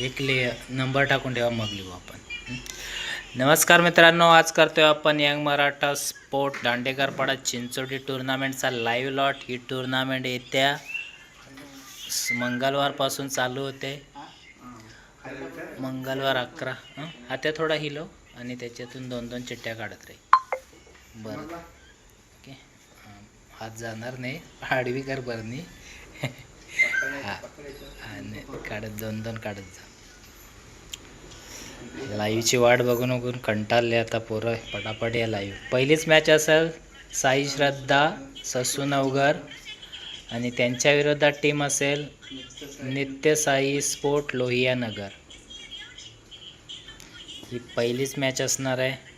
एक ले नंबर टाकून ठेवा मग लिहू आपण. नमस्कार मित्रांनो आज करतोय आपण यंग मराठा स्पोर्ट दांडेकरपाडा चिंचोटी टुर्नामेंटचा लाईव्ह लॉट ही टुर्नामेंट येत्या मंगळवारपासून चालू होते. मंगळवार अकरा. हं? आता थोडा हिलो हो, आणि त्याच्यातून दोन दोन चिट्ट्या काढत राहील बरं. ओके. हात जाणार नाही. आडवी कर बरं नाही हा. आणि काढत दोन दोन काढत जा. लाईव्हची वाट बघून बघून कंटाळले आता पोरं पटापट या लाईव्ह पहिलीच मॅच असेल साई श्रद्धा ससू नवघर आणि त्यांच्या विरोधात टीम असेल नित्य साई स्पोर्ट लोहियानगर. ही पहिलीच मॅच असणार आहे.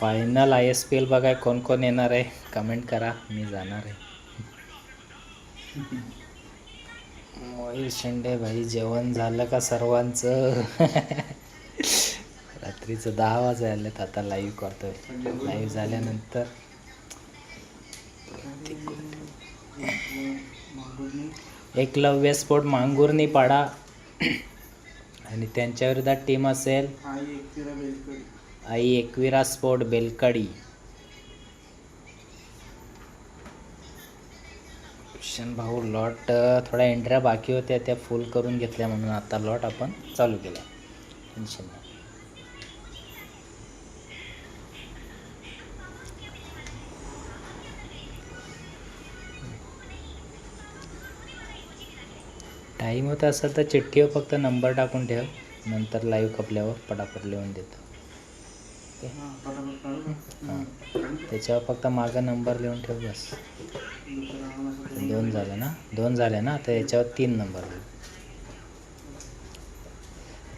Final I S P L बघाय कोण कोण येणार आहे? कमेंट करा मी जाणार आहे. मोहित शेंडे भाई जेवण झालं का सर्वांचं? रात्रीचं दहा वाजायलेत आता लाईव्ह करतोय. लाईव्ह झाल्यानंतर. एकलव्य स्पोर्ट मांगुर्नी पाडा. आणि त्यांच्या विरोधात टीम असेल. आई एकविरा स्पोर्ट बेलकडी. किशन भाऊ लॉट थोड्या एंट्र्या बाकी होत्या त्या फुल करून घेतल्या म्हणून आता लॉट आपण चालू केला. टेन्शन नाही. टाईम होता असेल तर चिठ्ठीवर फक्त नंबर टाकून ठेव नंतर लाईव्ह कपल्यावर पटापट लिहून देतो. हां त्याच्यावर फक्त मागं नंबर लिहून ठेव बस. दोन झाले ना? दोन झाले ना? तर याच्यावर तीन नंबर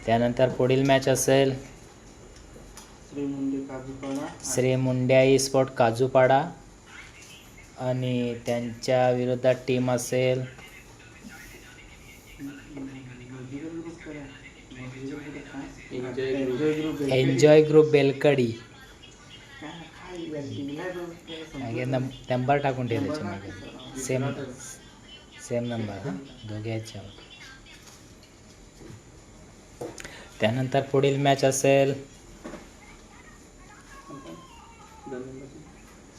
त्यानंतर पुढील मॅच असेल श्री मुंड्याई स्पोर्ट काजूपाडा. आणि त्यांच्या विरोधात टीम असेल एन्जॉय ग्रुप बेलकडी मागे नंबर टाकून ठेव त्याच्या सेम सेम नंबर त्यानंतर पुढील मॅच असेल.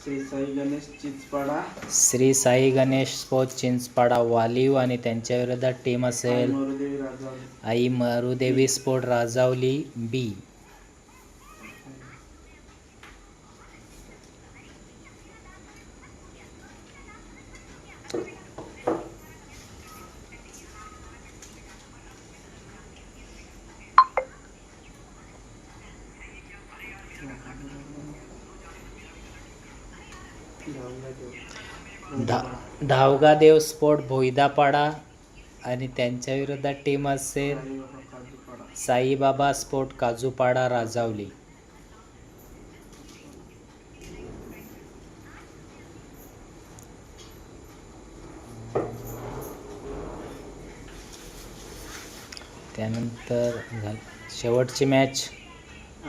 श्री साई गणेश चिचपाडा. श्री साई गणेश स्पोर्ट चिंचपाडा वालीव आणि त्यांच्या विरोधात टीम असेल. Aai Marudevi sport Rajavali B. धा धावगादेव स्पोर्ट भोईदापाडा आणि त्यांच्या विरोधात टीम असेल साईबाबा स्पोर्ट काजूपाडा राजावली. त्यानंतर शेवटची मॅच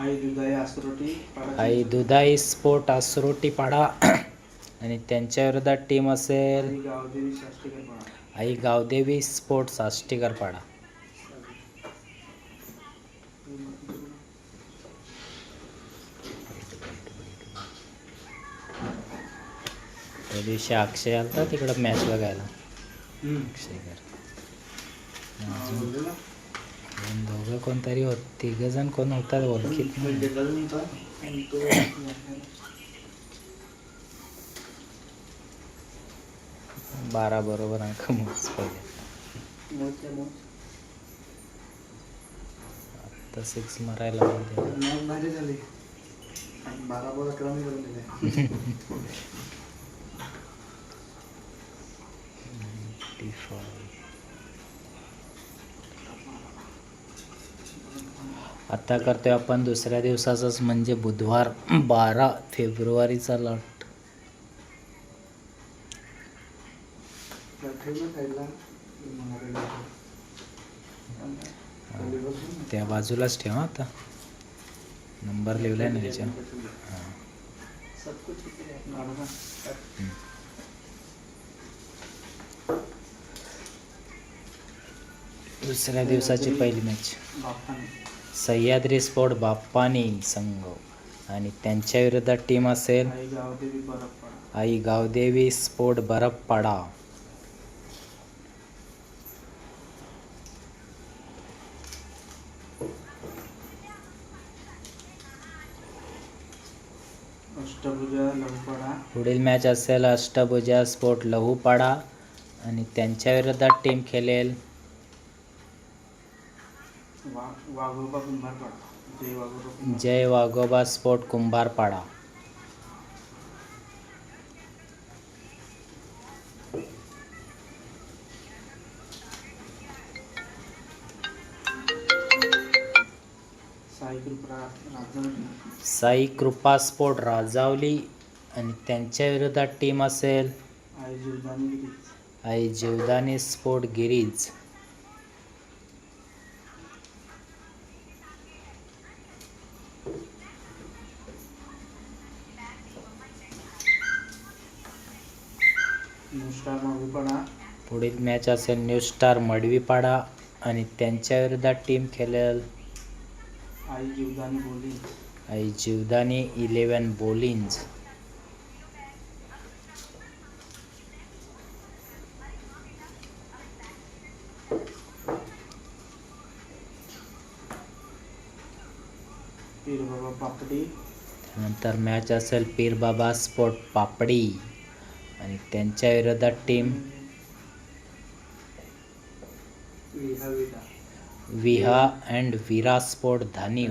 आई दुधाई आसरोटी पाडा आई दुधाई स्पोर्ट आसरोटी पाडा. आणि त्यांच्या विरोधात टीम असेल आई गावदेवी शास्त्रीकर पाडा. आई गावदेवी स्पोर्ट साष्टीकर पाडा. त्या दिवशी अक्षय आलता तिकडं मॅच बघायला. अक्षयकर. दोघं कोणतरी होत तिघ जण कोण होतात ओळखीत बारा बरोबर अंक मोज पहिले. आता सिक्स मारायला पाहिजे बारा करून दिले. आता करतोय आपण दुसऱ्या दिवसाचाच म्हणजे बुधवार बारा फेब्रुवारीचा लॉट ठेव ना साईडला मग आता लावतो. खाली बसून ना. त्या बाजूलाच ठेवा आता. नंबर लिहिलाय ना त्याच्या. दुसऱ्या दिवसाची पहिली मॅच. सह्याद्री स्पोर्ट बाप्पानी संघ. आणि त्यांच्या विरोधात टीम असेल आई गावदेवी स्पोर्ट बरफपाडा अष्टभुजा पुढील मॅच असेल अष्टभुजा स्पोर्ट लहूपाडा. आणि त्यांच्या विरोधात टीम खेळेल. वा वाघोबा कुंभारपाडा. जय वाघोबा कुंभार जय वाघोबा स्पोर्ट कुंभारपाडा. साई कृपा स्पोर्ट राजावली आणि त्यांच्या विरोधात टीम असेल. आई जीवदानी स्पोर्ट गिरीज. पुढील मॅच असेल न्यू स्टार मडवीपाडा आणि त्यांच्या विरोधात टीम खेळेल. आई जीवदानी बोली आई जीवदानी इलेवन बोलिंज पीर बाबा पापडी. त्यानंतर मॅच असेल पीर बाबा स्पोर्ट पापडी. आणि त्यांच्या विरोधात टीम विहा विधा. Viha and Vira sport Dhaniv.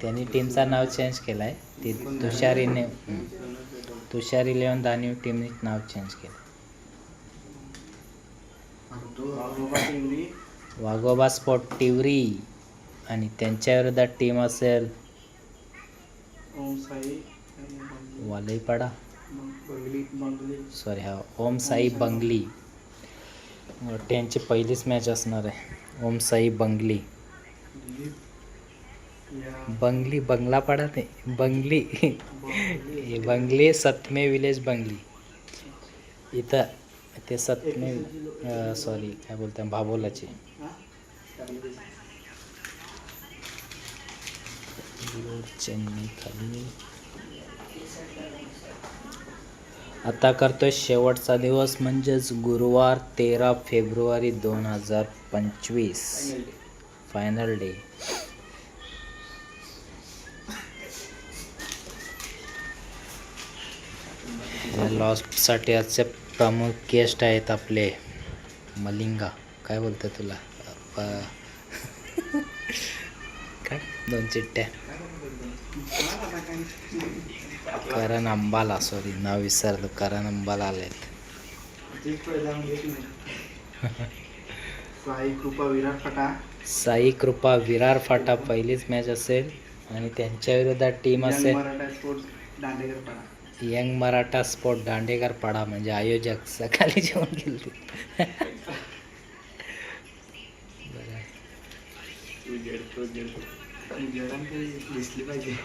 त्यांनी टीमचं नाव चेंज केलं आहे ती तुषारीने. तुषार इलेवन धानीव टीमने नाव चेंज केलं वाघोबा स्पोर्ट टिवरी आणि त्यांच्या विरोधात टीम असेल वालईपाडा. सॉरी हा ओम साई बंगली. त्यांची पहिलीच मॅच असणार आहे. ओम साई बंगली. बंगली बंगलापाडा नाही ते बंगली. बंगली सतमे विलेज बंगली. इथं ते सतमे सॉरी काय बोलते भाबोलाचे चेन्नई खाली आता करतोय शेवटचा दिवस म्हणजेच गुरुवार तेरा फेब्रुवारी दोन हजार पंचवीस. फायनल डे लॉस्टसाठी आजचे प्रमुख गेस्ट आहेत आपले मलिंगा. काय बोलतं तुला? काय? दोन चिट्ट्या करण अंबाला सॉरी नाव विसरलो करण अंबाला आलेत. साई कृपा विराट फटा. साई कृपा विरार फाटा पहिलीच मॅच असेल आणि त्यांच्या विरोधात टीम असेल. यंग मराठा स्पोर्ट दांडेकर पाडा म्हणजे आयोजक. सकाळी जेवण गेले दिसली पाहिजे.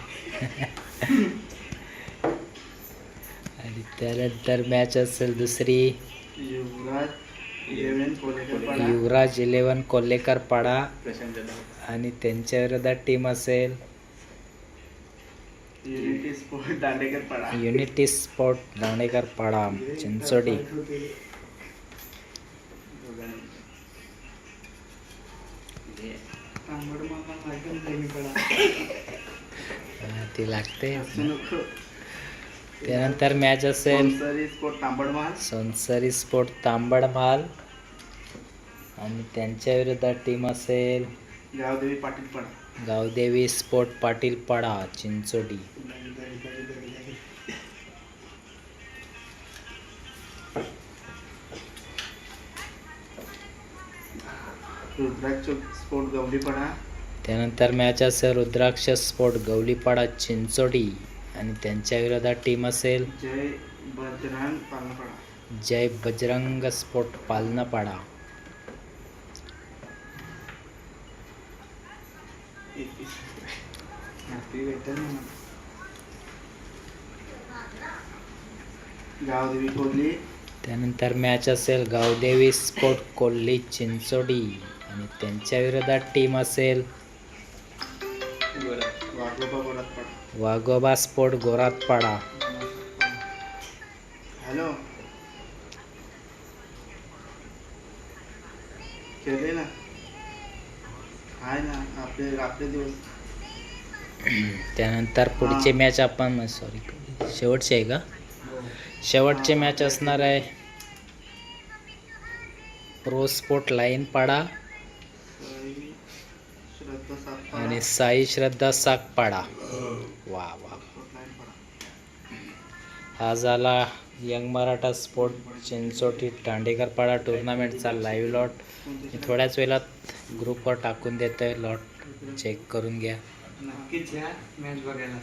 आणि त्यानंतर मॅच असेल दुसरी. युवराज इलेव्हन युवराज इलेवन कोल्हेकर पाडा आणि त्यांच्या विरोधात टीम असेल. युनिटी स्पोर्ट दांडेकर पाडा युनिटी स्पोर्ट दांडेकर पाडा चिंचोडी ती लागते. त्यानंतर मॅच असेल. सोनसरी स्पोर्ट तांबडमाल. सोनसरी स्पोर्ट तांबडमाल. आणि त्यांच्या विरोधात टीम असेल. गावदेवी पाटील पाडा. गावदेवी स्पोर्ट पाटील पाडा चिंचोडी. रुद्राक्ष स्पोर्ट गवलीपाडा. त्यानंतर मॅच असेल रुद्राक्ष स्पोर्ट गवलीपाडा चिंचोडी. आणि त्यांच्या विरोधात टीम असेल. जय बजरंग पालपाडा जय बजरंग स्पोर्ट पालनापाडा. गावदेवी त्यानंतर मॅच असेल गावदेवी स्पोर्ट कोल्ही चिंचोडी. आणि त्यांच्या विरोधात टीम असेल. वाघोबा पड वाघोबा स्पोर्ट गोरातपाडा हॅलो. केले ना? आहे ना आपले आपले दिवस. त्यानंतर पुढचे मॅच आपण सॉरी शेवटचे आहे का? शेवटचे मॅच असणार आहे. प्रो स्पोर्ट लाईन पाडा. आणि साई श्रद्धा सागपाडा वा वा. हा झाला यंग मराठा स्पोर्ट चिंचोटी दांडेकरपाडा टुर्नामेंटचा लाईव्ह लॉट मी थोड्याच वेळात ग्रुपवर टाकून देतोय लॉट चेक करून घ्या. नक्कीच या मॅच बघायला.